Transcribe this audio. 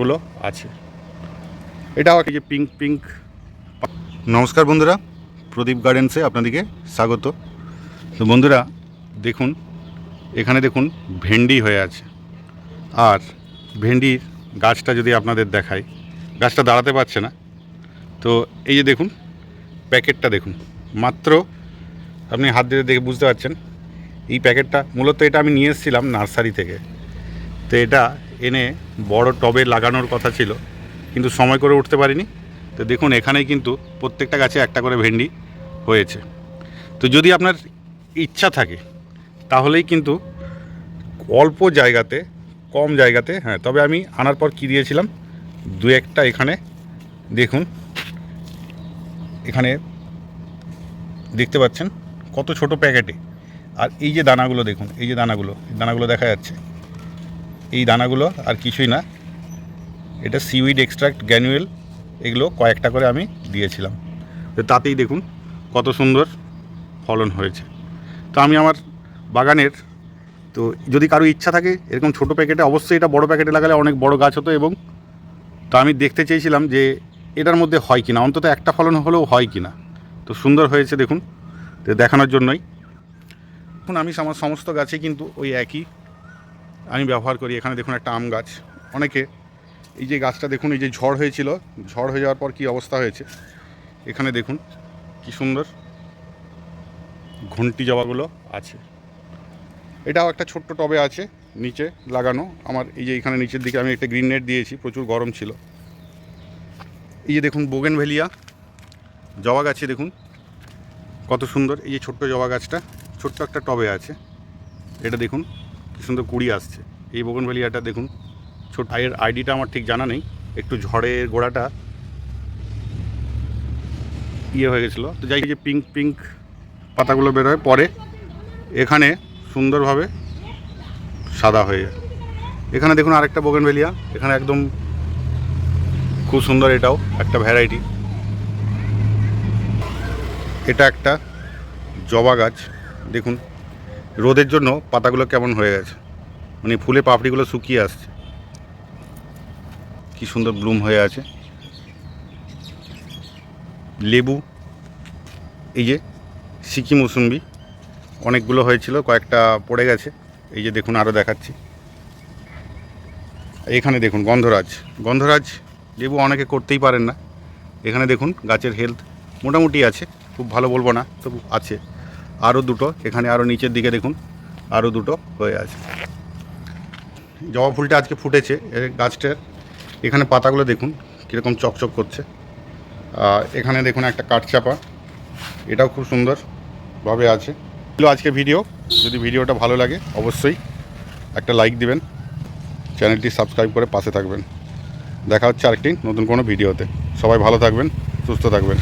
গুলো আছে। এটাও একটা যে পিঙ্ক পিঙ্ক নমস্কার বন্ধুরা প্রদীপ গার্ডেন্সে আপনাদেরকে স্বাগত। তো বন্ধুরা দেখুন এখানে দেখুন ভেন্ডি হয়ে আছে। আর ভেন্ডির গাছটা যদি আপনাদের দেখাই গাছটা দাঁড়াতে পারছে না। তো এই যে দেখুন প্যাকেটটা দেখুন। মাত্র আপনি হাত দিয়ে দেখে বুঝতে পারছেন এই প্যাকেটটা মূলত এটা আমি নিয়ে এসেছিলাম নার্সারি থেকে। তো এটা এনে বড় টবে লাগানোর কথা ছিল, কিন্তু সময় করে উঠতে পারিনি। তো দেখুন, এখানেই কিন্তু প্রত্যেকটা গাছে একটা করে ভেন্ডি হয়েছে। তো যদি আপনার ইচ্ছা থাকে, তাহলেই কিন্তু অল্প জায়গাতে, কম জায়গাতে হ্যাঁ তবে আমি আনার পর কী দিয়েছিলাম, দু একটা এখানে দেখুন, এখানে দেখতে পাচ্ছেন কত ছোট প্যাকেটে। আর এই যে দানাগুলো দেখুন, এই যে দানাগুলো দানাগুলো দেখা যাচ্ছে। এই দানাগুলো আর কিছুই না। এটা সিউইড এক্সট্রাক্ট গ্যানুয়েল এগুলো কয়েকটা করে আমি দিয়েছিলাম। তো তাতেই দেখুন কত সুন্দর ফলন হয়েছে। তো আমি আমার বাগানের, তো যদি কারও ইচ্ছা থাকে, এরকম ছোট প্যাকেটে, অবশ্যই এটা বড় প্যাকেটে লাগালে অনেক বড় গাছ হতো এবং তো আমি দেখতে চেয়েছিলাম যে এটার মধ্যে হয় কিনা, অন্তত একটা ফলন হলেও হয় কিনা। তো সুন্দর হয়েছে দেখুন, তো দেখানোর জন্যই। এখন আমি আমার সমস্ত গাছে কিন্তু ওই একই আমি ব্যবহার করি। এখানে দেখুন একটা আম গাছ। অনেকে এই যে গাছটা দেখুন, এই যে ঝড় হয়েছিল, ঝড় হয়ে যাওয়ার পর কি অবস্থা হয়েছে? এখানে দেখুন কি সুন্দর ঘন্টি জবাগুলো আছে। এটাও একটা ছোট্ট টবে আছে, নিচে লাগানো। আমার এই যে এখানে নিচের দিকে আমি একটা গ্রিন নেট দিয়েছি, প্রচুর গরম ছিল। এই যে দেখুন বোগেন ভেলিয়া জবা গাছে দেখুন, কত সুন্দর। এই যে ছোট্ট জবা গাছটা, ছোট্ট একটা টবে আছে। এটা দেখুন কি সুন্দর কুড়ি আসছে। এই বোগেন ভেলিয়াটা দেখুন, ছোট এর আইডিটা আমার ঠিক জানা নেই, একটু ঝড়ের গোড়াটা ইয়ে হয়ে গেছিল। তো যাই যে পিঙ্ক পিঙ্ক পাতাগুলো বেরোয় পরে, এখানে সুন্দরভাবে সাদা হয়ে যায়। এখানে দেখুন আরেকটা বোগেনভেলিয়া, এখানে একদম খুব সুন্দর এটাও, একটা ভ্যারাইটি এটা একটা জবা গাছ, দেখুন। রোদের জন্য পাতাগুলো কেমন হয়ে গেছে? মানে ফুলে পাপড়িগুলো শুকিয়ে আসছে। কি সুন্দর ব্লুম হয়ে আছে। লেবু, এই যে সিকি মৌসুম্বি, অনেকগুলো হয়েছিল, কয়েকটা পড়ে গেছে। এই যে দেখুন আরও দেখাচ্ছি। এখানে দেখুন, গন্ধরাজ। গন্ধরাজ লেবু অনেকে করতেই পারেন না। এখানে দেখুন, গাছের হেলথ মোটামুটি আছে, খুব ভালো বলব না, তবু আছে। আরও দুটো, এখানে আরও নিচের দিকে দেখুন আরও দুটো হয়ে আছে। জবা ফুলটা আজকে ফুটেছে, এর গাছটার এখানে পাতাগুলো দেখুন, কীরকম চকচক করছে। এখানে দেখুন একটা কাঠচাপা এটাও খুব সুন্দরভাবে আছে। ছিল আজকে ভিডিও, যদি ভিডিওটা ভালো লাগে অবশ্যই একটা লাইক দিবেন, চ্যানেলটি সাবস্ক্রাইব করে পাশে থাকবেন। দেখা হচ্ছে আরেকটি নতুন কোনো ভিডিওতে। সবাই ভালো থাকবেন, সুস্থ থাকবেন।